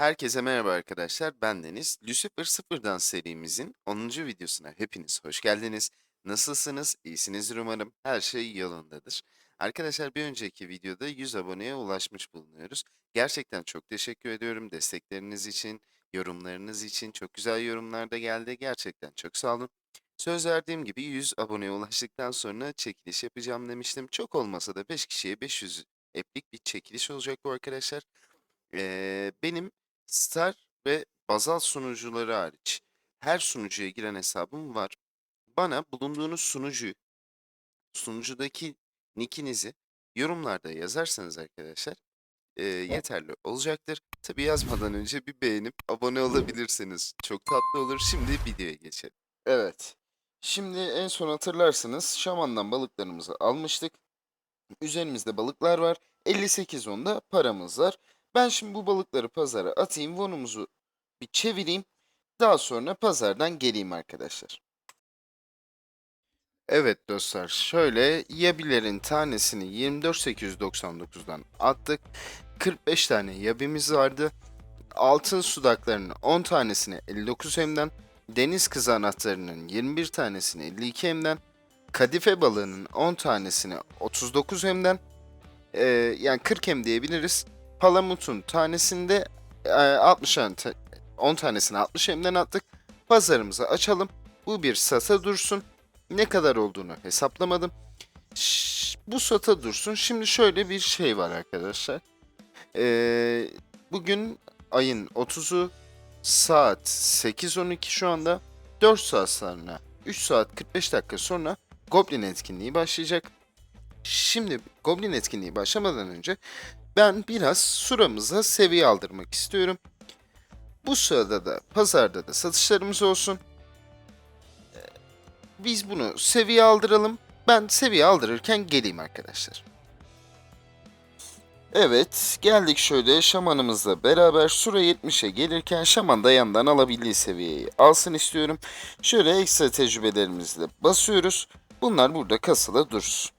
Herkese merhaba arkadaşlar. Ben Deniz. Lucifer Sıfırdan serimizin 10. videosuna hepiniz hoş geldiniz. Nasılsınız? İyisinizdir umarım. Her şey yolundadır. Arkadaşlar bir önceki videoda 100 aboneye ulaşmış bulunuyoruz. Gerçekten çok teşekkür ediyorum destekleriniz için, yorumlarınız için. Çok güzel yorumlar da geldi. Gerçekten çok sağ olun. Söz verdiğim gibi 100 aboneye ulaştıktan sonra çekiliş yapacağım demiştim. Çok olmasa da 5 kişiye 500 eplik bir çekiliş olacak bu arkadaşlar. Ee, benim Star ve Bazal sunucuları hariç her sunucuya giren hesabım var. Bana bulunduğunuz sunucuyu, sunucudaki nickinizi yorumlarda yazarsanız arkadaşlar e, yeterli olacaktır. Tabi yazmadan önce bir beğenip abone olabilirsiniz. Çok tatlı olur. Şimdi videoya geçelim. Evet. Şimdi en son hatırlarsınız şamandan balıklarımızı almıştık. Üzerimizde balıklar var. 58 onda paramız var. Ben şimdi bu balıkları pazara atayım. Vonumuzu bir çevireyim. Daha sonra pazardan geleyim arkadaşlar. Evet dostlar şöyle yabilerin tanesini 24.899'dan attık. 45 tane yabimiz vardı. Altın sudaklarının 10 tanesini 59 hemden, deniz kızı anahtarının 21 tanesini 52 hemden, kadife balığının 10 tanesini 39 hemden, e, yani 40 hem diyebiliriz. Palamutun tanesinde e, 60 hem- te- 10 tanesini 60 hemden attık. Pazarımızı açalım. Bu bir sata dursun. Ne kadar olduğunu hesaplamadım. Bu sata dursun. Şimdi şöyle bir şey var arkadaşlar. Ee, bugün ayın 30'u saat 8.12 şu anda. 4 saat sonra 3 saat 45 dakika sonra Goblin etkinliği başlayacak. Şimdi Goblin etkinliği başlamadan önce ben biraz suramıza seviye aldırmak istiyorum. Bu sırada da pazarda da satışlarımız olsun. Ee, Biz bunu seviye aldıralım. Ben seviye aldırırken geleyim arkadaşlar. Evet, geldik şöyle şamanımızla beraber Sura 70'e gelirken şaman da yandan alabildiği seviyeyi alsın istiyorum. Şöyle ekstra tecrübelerimizle basıyoruz. Bunlar burada kasıla dursun.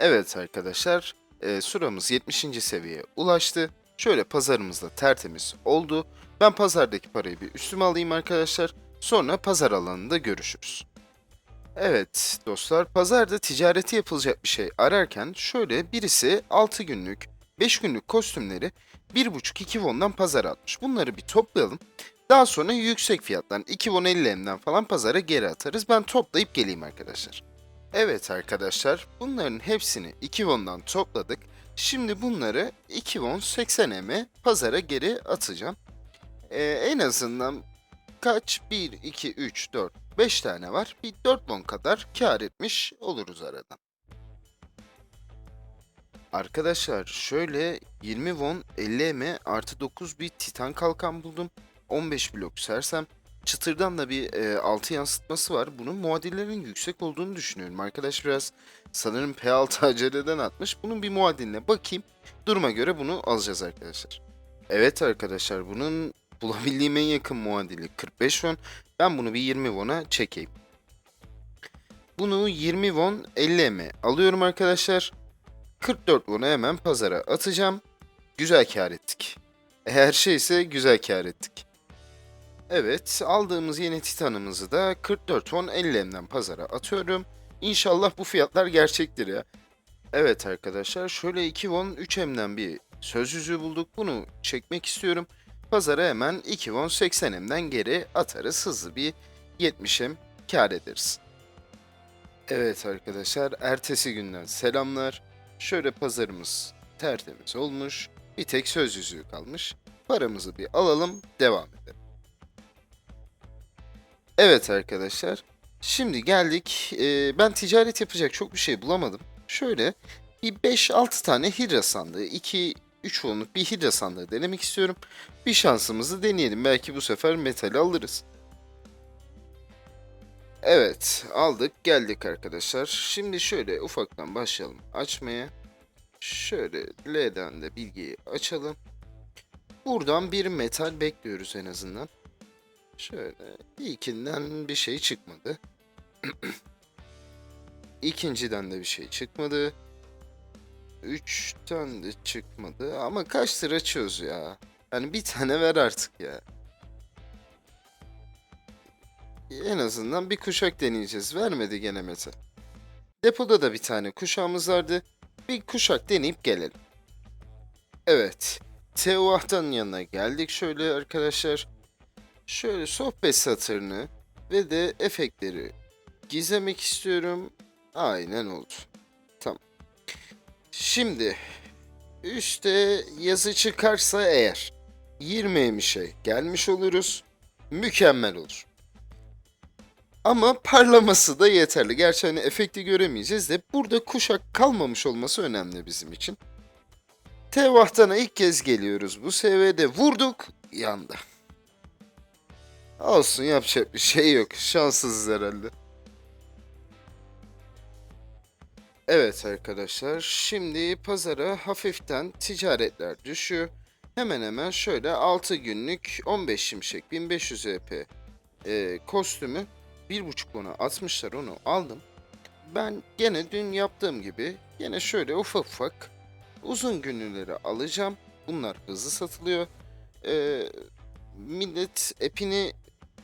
Evet arkadaşlar, e, Sura'mız 70. seviyeye ulaştı. Şöyle pazarımız da tertemiz oldu. Ben pazardaki parayı bir üstüme alayım arkadaşlar. Sonra pazar alanında görüşürüz. Evet dostlar, pazarda ticareti yapılacak bir şey ararken şöyle birisi 6 günlük, 5 günlük kostümleri 1.5-2 won'dan pazara atmış. Bunları bir toplayalım. Daha sonra yüksek fiyattan 2 won 50 M'den falan pazara geri atarız. Ben toplayıp geleyim arkadaşlar. Evet arkadaşlar, bunların hepsini 2 won'dan topladık. Şimdi bunları 2 won 80 M'e pazara geri atacağım. Ee, en azından kaç? 1, 2, 3, 4, 5 tane var. Bir 4 won kadar kar etmiş oluruz aradan. Arkadaşlar şöyle 20 won 50 M artı 9 bir titan kalkan buldum. 15 blok sersem. Çıtırdan da bir e, altı yansıtması var. Bunun muadillerin yüksek olduğunu düşünüyorum. Arkadaş biraz sanırım P6 aceleden atmış. Bunun bir muadiline bakayım. Duruma göre bunu alacağız arkadaşlar. Evet arkadaşlar bunun bulabildiğim en yakın muadili 45 won. Ben bunu bir 20 won'a çekeyim. Bunu 20 won 50 M alıyorum arkadaşlar. 44 won'a hemen pazara atacağım. Güzel kar ettik. Eğer şeyse güzel kar ettik. Evet, aldığımız yeni titanımızı da 44 won 50 M'den pazara atıyorum. İnşallah bu fiyatlar gerçektir ya. Evet arkadaşlar, şöyle 2 won 3 M'den bir söz yüzüğü bulduk. Bunu çekmek istiyorum. Pazara hemen 2 won 80 M'den geri atarız. Hızlı bir 70 M kar ederiz. Evet arkadaşlar, ertesi günden selamlar. Şöyle pazarımız tertemiz olmuş. Bir tek söz yüzüğü kalmış. Paramızı bir alalım, devam edelim. Evet arkadaşlar. Şimdi geldik. Ee, ben ticaret yapacak çok bir şey bulamadım. Şöyle bir 5-6 tane hidra sandığı, 2 3 onluk bir hidra sandığı denemek istiyorum. Bir şansımızı deneyelim. Belki bu sefer metal alırız. Evet, aldık, geldik arkadaşlar. Şimdi şöyle ufaktan başlayalım açmaya. Şöyle L'den de bilgiyi açalım. Buradan bir metal bekliyoruz en azından. Şöyle ilkinden bir şey çıkmadı. İkinciden de bir şey çıkmadı. Üçten de çıkmadı ama kaç sıra açıyoruz ya. Yani bir tane ver artık ya. En azından bir kuşak deneyeceğiz. Vermedi gene Mete. Depoda da bir tane kuşağımız vardı. Bir kuşak deneyip gelelim. Evet. Teoah'tan yanına geldik şöyle arkadaşlar. Şöyle sohbet satırını ve de efektleri gizlemek istiyorum. Aynen oldu. Tamam. Şimdi üstte yazı çıkarsa eğer 20 şey gelmiş oluruz. Mükemmel olur. Ama parlaması da yeterli. Gerçi hani efekti göremeyeceğiz de burada kuşak kalmamış olması önemli bizim için. Tevahtan'a ilk kez geliyoruz. Bu seviyede vurduk yandı. Olsun yapacak bir şey yok. Şanssızız herhalde. Evet arkadaşlar şimdi pazara hafiften ticaretler düşüyor. Hemen hemen şöyle 6 günlük 15 şimşek 1500 EP e, kostümü 1.5 ona atmışlar onu aldım. Ben gene dün yaptığım gibi gene şöyle ufak ufak uzun günlüleri alacağım. Bunlar hızlı satılıyor. E, millet epini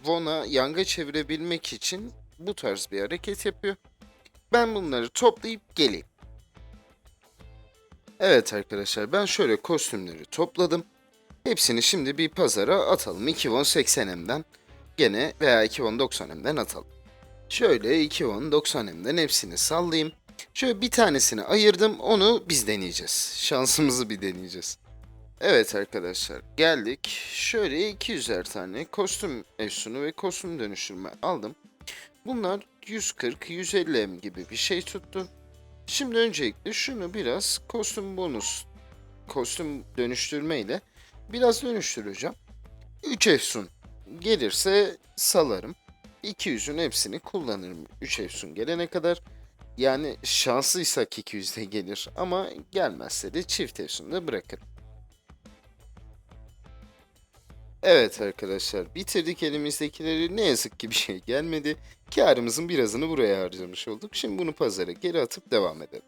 Von'a yanga çevirebilmek için bu tarz bir hareket yapıyor. Ben bunları toplayıp geleyim. Evet arkadaşlar ben şöyle kostümleri topladım. Hepsini şimdi bir pazara atalım. 2 won 80M'den gene veya 2 won 90M'den atalım. Şöyle 2 won 90M'den hepsini sallayayım. Şöyle bir tanesini ayırdım onu biz deneyeceğiz. Şansımızı bir deneyeceğiz. Evet arkadaşlar geldik. Şöyle 200'er tane kostüm efsunu ve kostüm dönüştürme aldım. Bunlar 140-150 M gibi bir şey tuttu. Şimdi öncelikle şunu biraz kostüm bonus, kostüm dönüştürme ile biraz dönüştüreceğim. 3 efsun gelirse salarım. 200'ün hepsini kullanırım 3 efsun gelene kadar. Yani şanslıysak 200'de gelir ama gelmezse de çift efsun da bırakırım. Evet arkadaşlar bitirdik elimizdekileri ne yazık ki bir şey gelmedi. Karımızın birazını buraya harcamış olduk. Şimdi bunu pazara geri atıp devam edelim.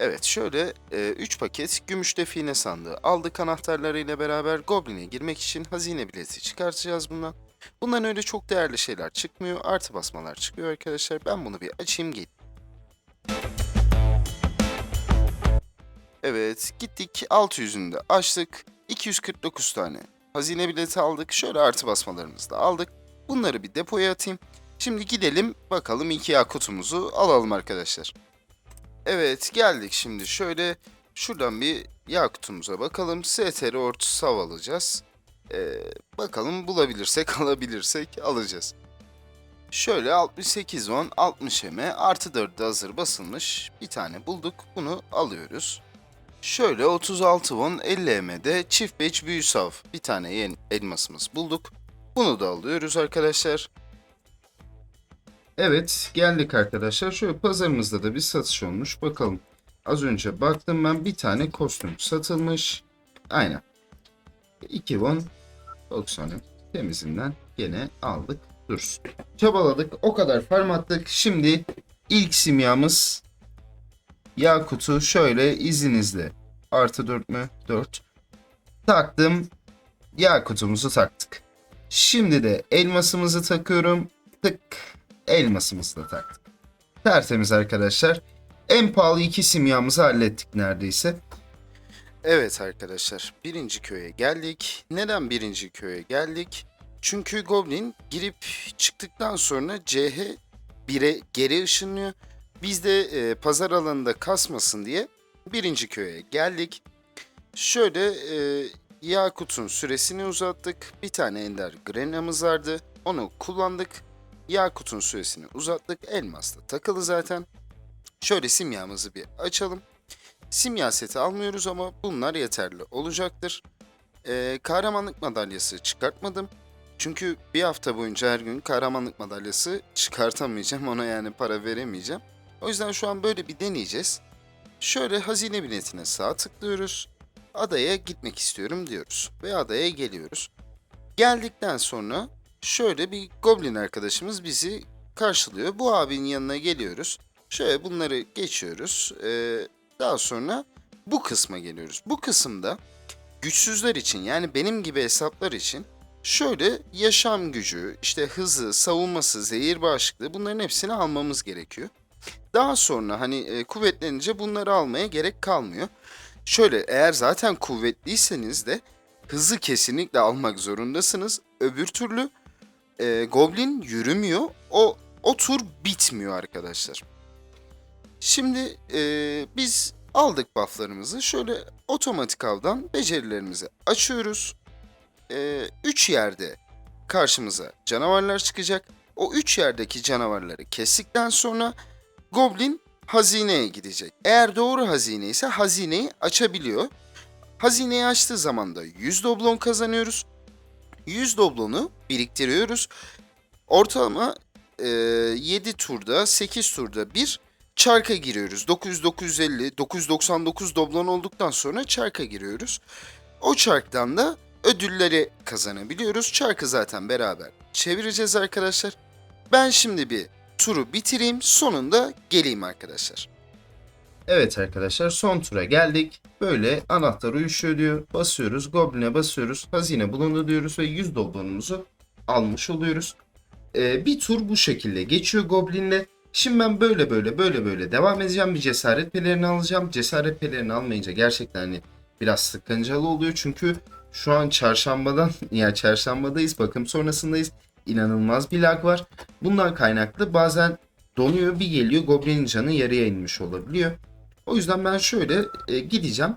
Evet şöyle 3 paket gümüş define sandığı aldık anahtarlarıyla beraber Goblin'e girmek için hazine bileti çıkartacağız bundan. Bundan öyle çok değerli şeyler çıkmıyor. Artı basmalar çıkıyor arkadaşlar. Ben bunu bir açayım geleyim. Evet gittik 600'ünü de açtık. 249 tane hazine bileti aldık. Şöyle artı basmalarımızı da aldık. Bunları bir depoya atayım. Şimdi gidelim bakalım iki yakutumuzu alalım arkadaşlar. Evet geldik şimdi şöyle şuradan bir yakutumuza bakalım. STR Ort Sav alacağız. Ee, bakalım bulabilirsek alabilirsek alacağız. Şöyle 68 won 60 eme artı 4 de hazır basılmış bir tane bulduk bunu alıyoruz. Şöyle 36 won 50 M'de çift beç büyü sav bir tane yeni elmasımız bulduk. Bunu da alıyoruz arkadaşlar. Evet geldik arkadaşlar. Şöyle pazarımızda da bir satış olmuş. Bakalım. Az önce baktım ben bir tane kostüm satılmış. Aynen. 2 won 90 temizinden gene aldık. Dursun. Çabaladık. O kadar farm attık. Şimdi ilk simyamız Yakut'u şöyle izninizle artı 4 mü? 4. Taktım. Yakut'umuzu taktık. Şimdi de elmasımızı takıyorum. Tık. Elmasımızı da taktık. Tertemiz arkadaşlar. En pahalı iki simyamızı hallettik neredeyse. Evet arkadaşlar birinci köye geldik. Neden birinci köye geldik? Çünkü Goblin girip çıktıktan sonra CH 1'e geri ışınlıyor. Biz de e, pazar alanında kasmasın diye birinci köye geldik. Şöyle e, Yakut'un süresini uzattık. Bir tane Ender Grena'mız vardı. Onu kullandık. Yakut'un süresini uzattık. Elmas da takılı zaten. Şöyle simyamızı bir açalım. Simya seti almıyoruz ama bunlar yeterli olacaktır. E, kahramanlık madalyası çıkartmadım. Çünkü bir hafta boyunca her gün kahramanlık madalyası çıkartamayacağım. Ona yani para veremeyeceğim. O yüzden şu an böyle bir deneyeceğiz. Şöyle hazine biletine sağ tıklıyoruz. Adaya gitmek istiyorum diyoruz. Ve adaya geliyoruz. Geldikten sonra şöyle bir goblin arkadaşımız bizi karşılıyor. Bu abinin yanına geliyoruz. Şöyle bunları geçiyoruz. Ee, daha sonra bu kısma geliyoruz. Bu kısımda güçsüzler için yani benim gibi hesaplar için şöyle yaşam gücü, işte hızı, savunması, zehir bağışıklığı bunların hepsini almamız gerekiyor. Daha sonra hani e, kuvvetlenince bunları almaya gerek kalmıyor. Şöyle eğer zaten kuvvetliyseniz de hızı kesinlikle almak zorundasınız. Öbür türlü e, Goblin yürümüyor. O o tur bitmiyor arkadaşlar. Şimdi e, biz aldık bufflarımızı. Şöyle otomatik avdan becerilerimizi açıyoruz. 3 yerde karşımıza canavarlar çıkacak. O 3 yerdeki canavarları kestikten sonra Goblin hazineye gidecek. Eğer doğru hazine ise hazineyi açabiliyor. Hazineyi açtığı zaman da 100 doblon kazanıyoruz. 100 doblonu biriktiriyoruz. Ortalama e, 7 turda 8 turda bir çarka giriyoruz. 900 950 999 doblon olduktan sonra çarka giriyoruz. O çarktan da ödülleri kazanabiliyoruz. Çarkı zaten beraber çevireceğiz arkadaşlar. Ben şimdi bir turu bitireyim sonunda geleyim arkadaşlar. Evet arkadaşlar son tura geldik. Böyle anahtar uyuşuyor diyor. Basıyoruz. Goblin'e basıyoruz. Hazine bulundu diyoruz ve 100 doblonumuzu almış oluyoruz. Ee, bir tur bu şekilde geçiyor Goblin'le. Şimdi ben böyle böyle böyle böyle devam edeceğim. Bir cesaret pelerini alacağım. Cesaret pelerini almayınca gerçekten hani biraz sıkıncalı oluyor. Çünkü şu an çarşambadan ya çarşambadayız. Bakım sonrasındayız. İnanılmaz bir lag var. Bundan kaynaklı bazen donuyor bir geliyor Goblin'in canı yarıya inmiş olabiliyor. O yüzden ben şöyle e, gideceğim.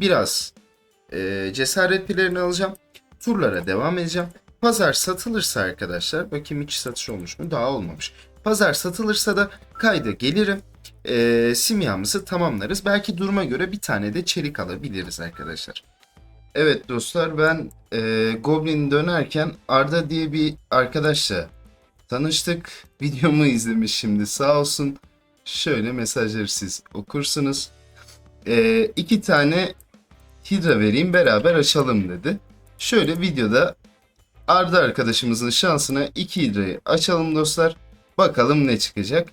Biraz e, cesaret pillerini alacağım. Turlara devam edeceğim. Pazar satılırsa arkadaşlar bakayım hiç satış olmuş mu? Daha olmamış. Pazar satılırsa da kayda gelirim. E, simyamızı tamamlarız. Belki duruma göre bir tane de çelik alabiliriz arkadaşlar. Evet dostlar ben e, Goblin dönerken Arda diye bir arkadaşla tanıştık. Videomu izlemiş şimdi sağ olsun. Şöyle mesajları siz okursunuz. E, iki tane hidra vereyim beraber açalım dedi. Şöyle videoda Arda arkadaşımızın şansına iki hidrayı açalım dostlar. Bakalım ne çıkacak.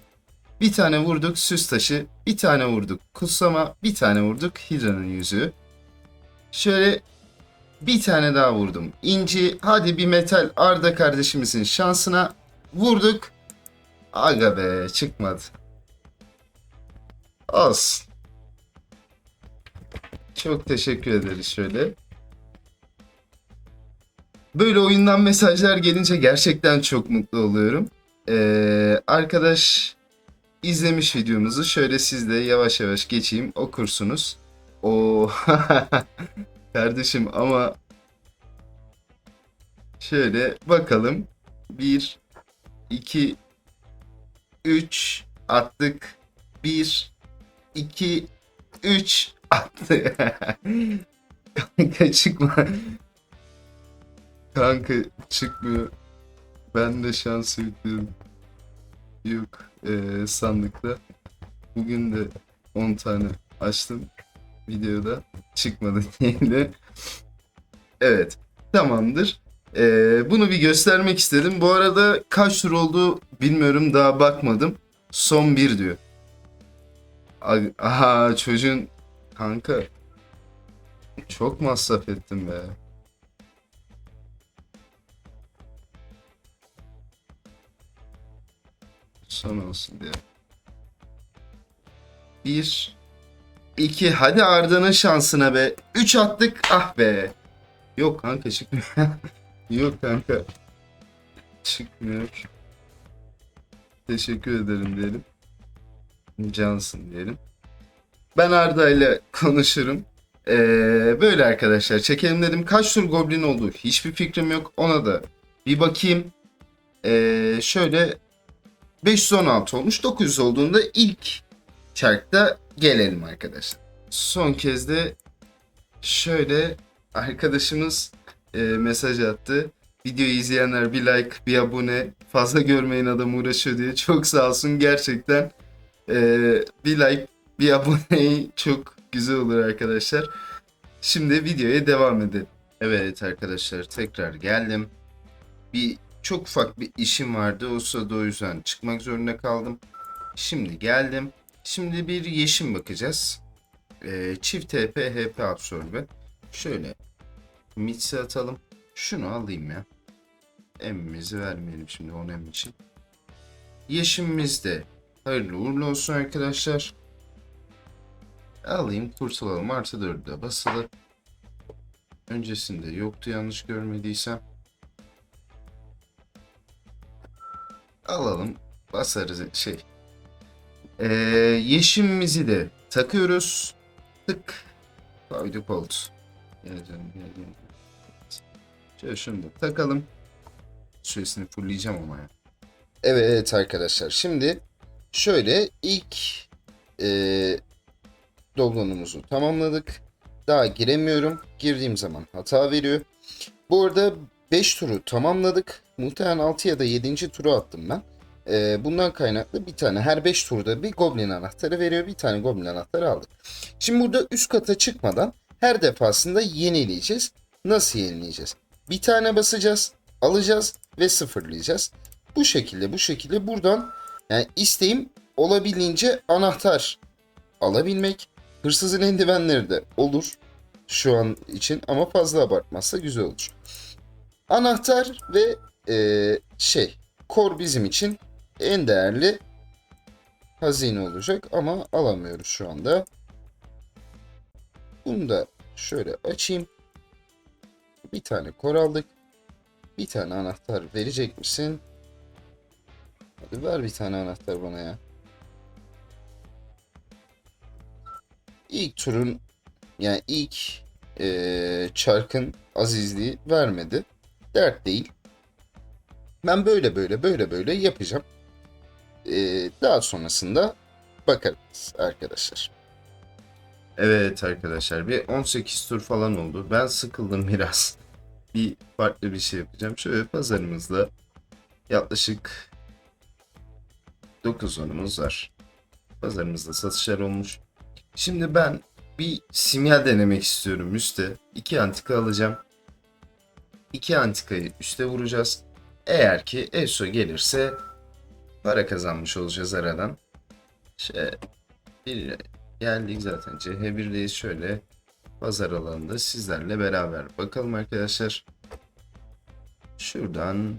Bir tane vurduk süs taşı, bir tane vurduk kutsama, bir tane vurduk hidranın yüzüğü. Şöyle bir tane daha vurdum. İnci hadi bir metal Arda kardeşimizin şansına vurduk. Aga be çıkmadı. Olsun. Çok teşekkür ederiz şöyle. Böyle oyundan mesajlar gelince gerçekten çok mutlu oluyorum. Ee, arkadaş izlemiş videomuzu. Şöyle siz de yavaş yavaş geçeyim okursunuz. O kardeşim ama şöyle bakalım. 1 2 3 attık. 1 2 3 attı. Kanka çıkma. Kanka çıkmıyor. Ben de şansı yüklüyorum. Yok eee, sandıkta. Bugün de 10 tane açtım. Videoda çıkmadı diye. Evet. Tamamdır. Eee, bunu bir göstermek istedim. Bu arada kaç tur oldu bilmiyorum daha bakmadım. Son bir diyor. Aha çocuğun kanka çok masraf ettim be. Son olsun diye. Bir, iki, hadi Arda'nın şansına be. Üç attık, ah be. Yok kanka çıkmıyor. Yok kanka. Çıkmıyor. Teşekkür ederim diyelim. Cansın diyelim. Ben Arda ile konuşurum. Ee, böyle arkadaşlar çekelim dedim. Kaç tur goblin oldu hiçbir fikrim yok. Ona da bir bakayım. Ee, şöyle 516 olmuş. 900 olduğunda ilk çarkta gelelim arkadaşlar. Son kez de şöyle arkadaşımız e, mesaj attı. Videoyu izleyenler bir like, bir abone. Fazla görmeyin adam uğraşıyor diye. Çok sağ olsun gerçekten. e, bir like, bir aboneyi çok güzel olur arkadaşlar. Şimdi videoya devam edelim. Evet arkadaşlar tekrar geldim. Bir çok ufak bir işim vardı. O sırada o yüzden çıkmak zorunda kaldım. Şimdi geldim. Şimdi bir yeşim bakacağız. Ee, çift TP HP absorbe. Şöyle Mitsi atalım. Şunu alayım ya. Emmimizi vermeyelim şimdi 10 em için. Yeşimimiz de hayırlı uğurlu olsun arkadaşlar. Alayım kurtulalım. Artı 4'e basılı. Öncesinde yoktu yanlış görmediysem. Alalım. Basarız şey. Ee, yeşimimizi de takıyoruz. Tık. Koyduk oldu. Gel canım gel gel. Şöyle şunu da takalım. Süresini fullleyeceğim ama ya. Evet arkadaşlar şimdi şöyle ilk eee doblonumuzu tamamladık. Daha giremiyorum. Girdiğim zaman hata veriyor. Bu arada 5 turu tamamladık. Muhtemelen 6 ya da 7. turu attım ben. Ee, bundan kaynaklı bir tane her 5 turda bir goblin anahtarı veriyor. Bir tane goblin anahtarı aldık. Şimdi burada üst kata çıkmadan her defasında yenileyeceğiz. Nasıl yenileyeceğiz? Bir tane basacağız, alacağız ve sıfırlayacağız. Bu şekilde bu şekilde buradan yani isteğim olabildiğince anahtar alabilmek. Hırsızın eldivenleri de olur şu an için ama fazla abartmazsa güzel olur. Anahtar ve eee, şey kor bizim için en değerli hazine olacak ama alamıyoruz şu anda. Bunu da şöyle açayım. Bir tane kor aldık. Bir tane anahtar verecek misin? Hadi ver bir tane anahtar bana ya. İlk turun yani ilk eee, çarkın azizliği vermedi. Dert değil. Ben böyle böyle böyle böyle yapacağım. Eee, daha sonrasında bakarız arkadaşlar. Evet arkadaşlar bir 18 tur falan oldu. Ben sıkıldım biraz. Bir farklı bir şey yapacağım. Şöyle pazarımızda yaklaşık 9 onumuz var. Pazarımızda satışlar olmuş. Şimdi ben bir simya denemek istiyorum üstte. İki antika alacağım. İki antikayı üste vuracağız. Eğer ki ESO gelirse para kazanmış olacağız aradan. Şey, bir geldik zaten. CH1'deyiz şöyle pazar alanında sizlerle beraber bakalım arkadaşlar. Şuradan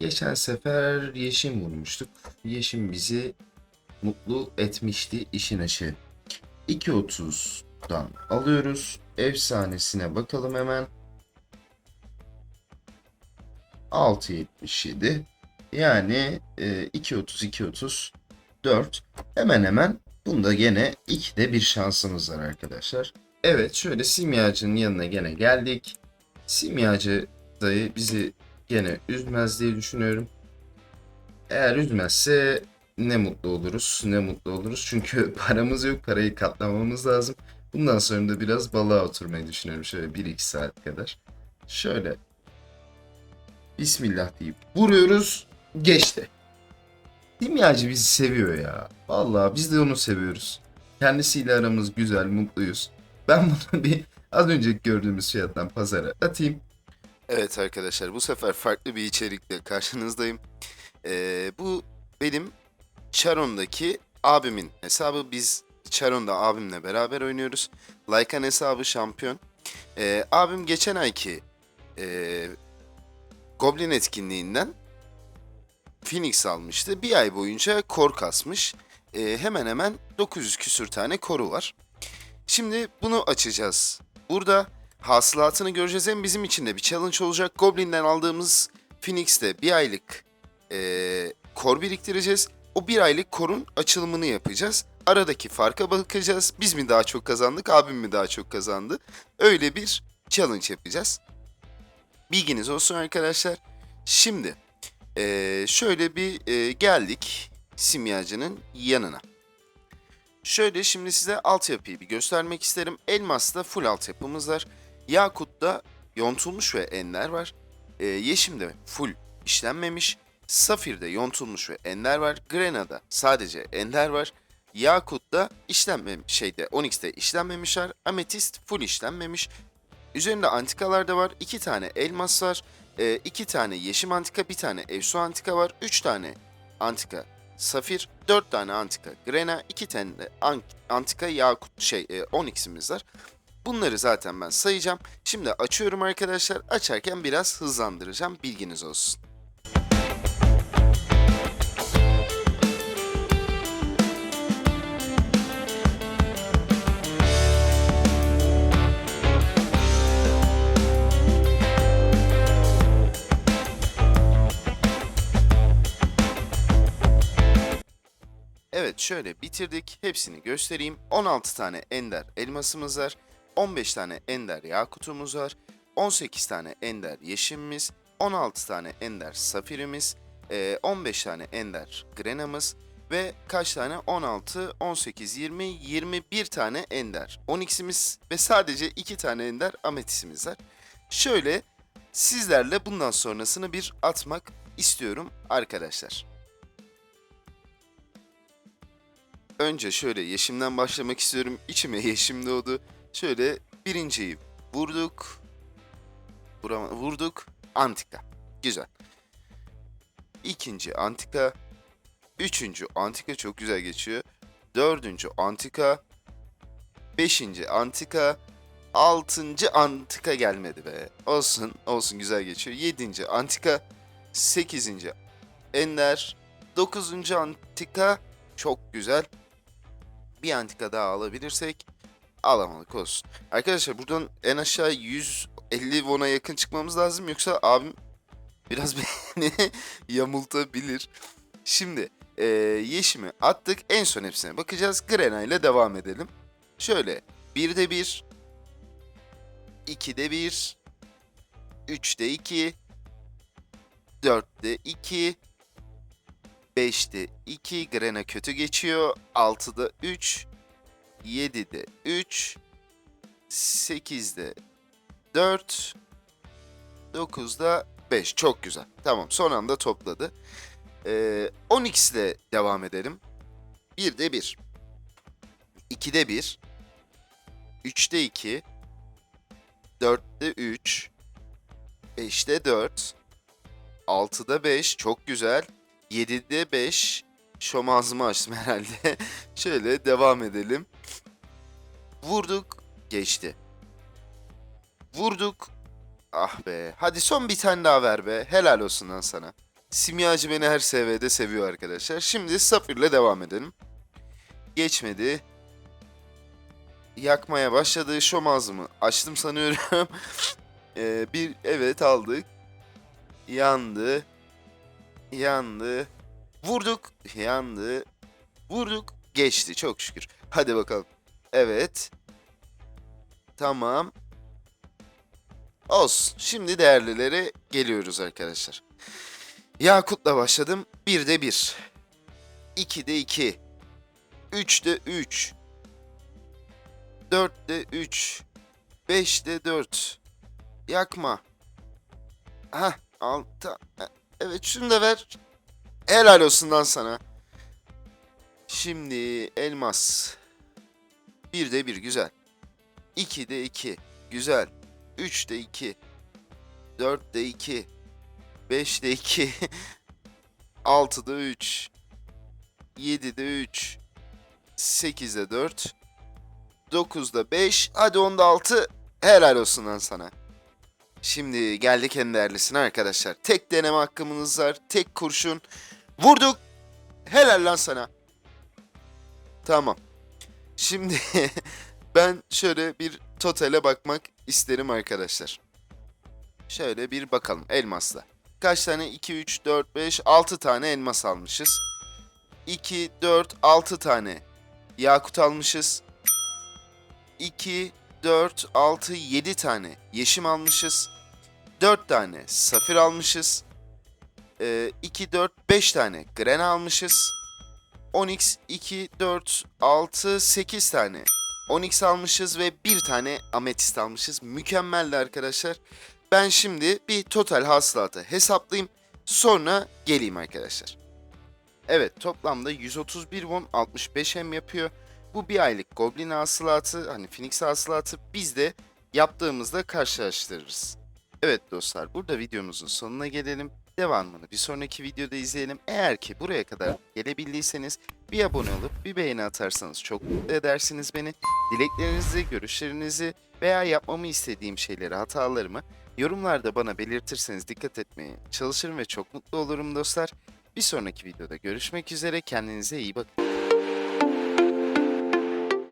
geçen sefer Yeşim vurmuştuk. Yeşim bizi mutlu etmişti işin aşı. 2.30'dan alıyoruz. Efsanesine bakalım hemen. 6.77 yani e, 2.30 2.30 4 hemen hemen bunda gene 2'de bir şansımız var arkadaşlar. Evet şöyle simyacının yanına gene geldik. Simyacı dayı bizi gene üzmez diye düşünüyorum. Eğer üzmezse ne mutlu oluruz, ne mutlu oluruz. Çünkü paramız yok, parayı katlamamız lazım. Bundan sonra da biraz balığa oturmayı düşünüyorum. Şöyle 1-2 saat kadar. Şöyle Bismillah deyip vuruyoruz. Geçti. Dimyacı bizi seviyor ya. Vallahi biz de onu seviyoruz. Kendisiyle aramız güzel, mutluyuz. Ben bunu bir az önce gördüğümüz fiyattan pazara atayım. Evet arkadaşlar bu sefer farklı bir içerikle karşınızdayım. Ee, bu benim Charon'daki abimin hesabı. Biz Charon'da abimle beraber oynuyoruz. Lycan hesabı şampiyon. Ee, abim geçen ayki ee, Goblin etkinliğinden Phoenix almıştı. Bir ay boyunca kor kasmış. Ee, hemen hemen 900 küsür tane koru var. Şimdi bunu açacağız. Burada hasılatını göreceğiz. Hem bizim için de bir challenge olacak. Goblin'den aldığımız Phoenix'te bir aylık ee, kor biriktireceğiz. O bir aylık korun açılımını yapacağız. Aradaki farka bakacağız. Biz mi daha çok kazandık, abim mi daha çok kazandı? Öyle bir challenge yapacağız. Bilginiz olsun arkadaşlar. Şimdi eee, şöyle bir eee, geldik simyacının yanına. Şöyle şimdi size altyapıyı bir göstermek isterim. Elmas'ta full altyapımız var. Yakut'ta yontulmuş ve enler var. Eee, Yeşim'de full işlenmemiş. Safir'de yontulmuş ve enler var. Grena'da sadece enler var. Yakut'ta işlenmemiş şeyde Onyx'te işlenmemiş var. Ametist full işlenmemiş. Üzerinde antikalar da var. iki tane elmas var. E, iki tane yeşim antika, bir tane evsu antika var. Üç tane antika safir, dört tane antika grena, iki tane antika yakut şey e, onyx'imiz var. Bunları zaten ben sayacağım. Şimdi açıyorum arkadaşlar. Açarken biraz hızlandıracağım. Bilginiz olsun. Evet şöyle bitirdik. Hepsini göstereyim. 16 tane ender elmasımız var. 15 tane ender yakutumuz var. 18 tane ender yeşimimiz. 16 tane ender safirimiz. eee, 15 tane ender grenamız. Ve kaç tane? 16, 18, 20, 21 tane ender. Onyx'imiz ve sadece 2 tane ender ametisimiz var. Şöyle sizlerle bundan sonrasını bir atmak istiyorum arkadaşlar. Önce şöyle yeşimden başlamak istiyorum. İçime yeşim doğdu. Şöyle birinciyi vurduk. Vurama, vurduk. Antika. Güzel. İkinci antika. Üçüncü antika çok güzel geçiyor. Dördüncü antika. Beşinci antika. Altıncı antika gelmedi be. Olsun olsun güzel geçiyor. Yedinci antika. Sekizinci ender. Dokuzuncu antika. Çok güzel bir antika daha alabilirsek alamadık olsun. Arkadaşlar buradan en aşağı 150 won'a yakın çıkmamız lazım yoksa abim biraz beni yamultabilir. Şimdi eee yeşimi attık en son hepsine bakacağız. Grena ile devam edelim. Şöyle 1'de 1 2'de 1 3'de 2 4'te 2 5'te 2 Grena kötü geçiyor. 6'da 3 7'de 3 8'de 4 9'da 5 çok güzel. Tamam son anda topladı. Ee, 10x ile devam edelim. 1'de 1 2'de 1 3'te 2 4'te 3 5'te 4 6'da 5 çok güzel. 7'de 5. Şom ağzımı açtım herhalde. Şöyle devam edelim. Vurduk. Geçti. Vurduk. Ah be. Hadi son bir tane daha ver be. Helal olsun lan sana. Simyacı beni her seviyede seviyor arkadaşlar. Şimdi Safir'le devam edelim. Geçmedi. Yakmaya başladı. Şom ağzımı açtım sanıyorum. Ee, bir evet aldık. Yandı. Yandı. Vurduk. Yandı. Vurduk. Geçti çok şükür. Hadi bakalım. Evet. Tamam. Olsun. Şimdi değerlilere geliyoruz arkadaşlar. Yakut'la başladım. 1'de 1. 2'de 2. 3'de 3. 4'de 3. 5'de 4. Yakma. Hah. Altı. Evet şunu da ver. Helal olsun lan sana. Şimdi elmas. Bir de bir güzel. İki de iki. Güzel. Üç de iki. Dört de iki. Beş de iki. Altı da üç. Yedi de üç. Sekiz de dört. Dokuz da beş. Hadi onda altı. Helal olsun lan sana. Şimdi geldik en değerlisine arkadaşlar. Tek deneme hakkımız var. Tek kurşun. Vurduk. Helal lan sana. Tamam. Şimdi ben şöyle bir totale bakmak isterim arkadaşlar. Şöyle bir bakalım elmasla. Kaç tane? 2, 3, 4, 5, 6 tane elmas almışız. 2, 4, 6 tane yakut almışız. 2, 4, 6, 7 tane yeşim almışız. 4 tane safir almışız. Ee, 2, 4, 5 tane gren almışız. Onyx 2, 4, 6, 8 tane Onyx almışız ve bir tane ametist almışız. Mükemmeldi arkadaşlar. Ben şimdi bir total hasılatı hesaplayayım. Sonra geleyim arkadaşlar. Evet toplamda 131 won 65 hem yapıyor. Bu bir aylık Goblin hasılatı hani Phoenix hasılatı biz de yaptığımızda karşılaştırırız. Evet dostlar burada videomuzun sonuna gelelim. Devamını bir sonraki videoda izleyelim. Eğer ki buraya kadar gelebildiyseniz Bir abone olup bir beğeni atarsanız çok mutlu edersiniz beni. Dileklerinizi, görüşlerinizi veya yapmamı istediğim şeyleri, hatalarımı yorumlarda bana belirtirseniz dikkat etmeye çalışırım ve çok mutlu olurum dostlar. Bir sonraki videoda görüşmek üzere. Kendinize iyi bakın.